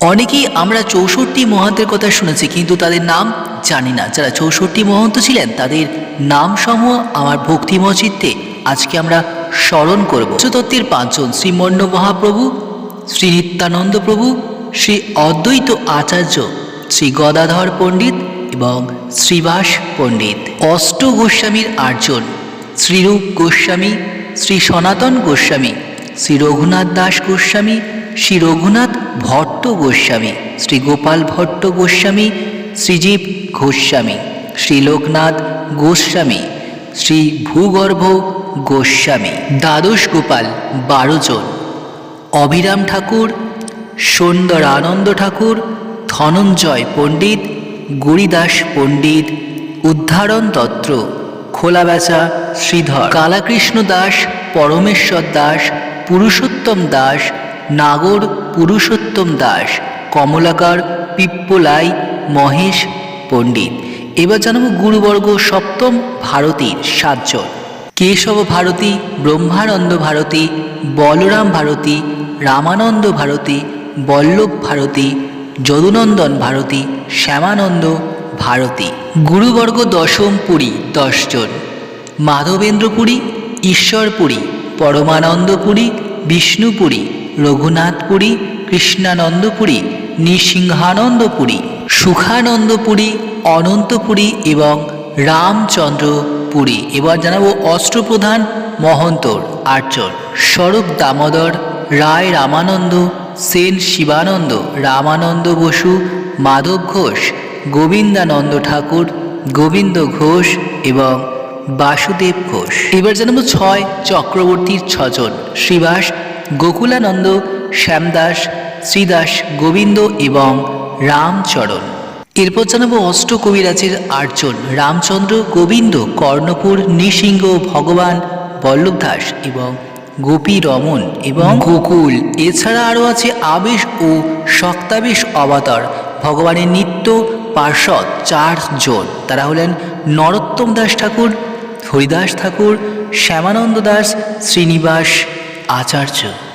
অনেকেই আমরা চৌষট্টি মহান্তের কথা শুনেছি, কিন্তু তাদের নাম জানি না। যারা চৌষট্টি মহন্ত ছিলেন, তাদের নামসমূহ আমার ভক্তিময় চিত্তে আজকে আমরা স্মরণ করব। তত্ত্বের পাঁচজন, শ্রীমন্ন মহাপ্রভু, শ্রী নিত্যানন্দ প্রভু, শ্রী অদ্বৈত আচার্য, শ্রী গদাধর পণ্ডিত এবং শ্রীবাস পণ্ডিত। অষ্ট গোস্বামীর আটজন, শ্রীরূপ গোস্বামী, শ্রী সনাতন গোস্বামী, শ্রী রঘুনাথ দাস গোস্বামী শ্রী রঘুনাথ ভট্ট গোস্বামী, শ্রী গোপাল ভট্ট গোস্বামী, শ্রীজীব গোস্বামী, শ্রী লোকনাথ গোস্বামী, শ্রী ভূগর্ভ গোস্বামী, দ্বাদশ গোপাল বারো অভিরাম ঠাকুর, সুন্দর আনন্দ ঠাকুর, ধনঞ্জয় পণ্ডিত, গরিদাস পণ্ডিত, উদ্ধারণ দত্ত খোলাবেচা শ্রীধর, কালাকৃষ্ণ দাস, পরমেশ্বর দাস, পুরুষোত্তম দাস নাগর পুরুষোত্তম দাস, কমলাকার পিপ্পলাই মহেশ পণ্ডিত। এবার জানাব গুরুবর্গ সপ্তম ভারতীর সাতজন। কেশব ভারতী, ব্রহ্মানন্দ ভারতী, বলরাম ভারতী, রামানন্দ ভারতী, বল্লভ ভারতী, যদুনন্দন ভারতী, শ্যামানন্দ ভারতী। গুরুবর্গ দশম পুরী দশজন। মাধবেন্দ্রপুরী ঈশ্বরপুরী পরমানন্দপুরী বিষ্ণুপুরী রঘুনাথপুরী, কৃষ্ণানন্দপুরী, নৃসিংহানন্দপুরী, সুখানন্দপুরী, অনন্তপুরী এবং রামচন্দ্রপুরী। এবার জানাব অষ্টপ্রধান মহন্তর আটজন স্বরূপ দামোদর, রায় রামানন্দ, সেন শিবানন্দ, রামানন্দ বসু, মাধব ঘোষ, গোবিন্দানন্দ ঠাকুর, গোবিন্দ ঘোষ এবং বাসুদেব ঘোষ। এবার জানাব ছয় চক্রবর্তীর ছজন, শ্রীবাস গোকুলানন্দ, শ্যামদাস, শ্রীদাস, গোবিন্দ এবং রামচরণ। এরপর জানাব অষ্ট কবিরাজের আটজন, রামচন্দ্র, গোবিন্দ, কর্ণপুর, নৃসিংহ, ভগবান বল্লভ দাস এবং গোপী রমন এবং গোকুল। এছাড়া আরও আছে আবেশ ও শক্তাবেশ অবতার, ভগবানের নিত্য পার্ষদ চারজন। তারা হলেন নরোত্তম দাস ঠাকুর, হরিদাস ঠাকুর, শ্যামানন্দ দাস, শ্রীনিবাস আচার্য।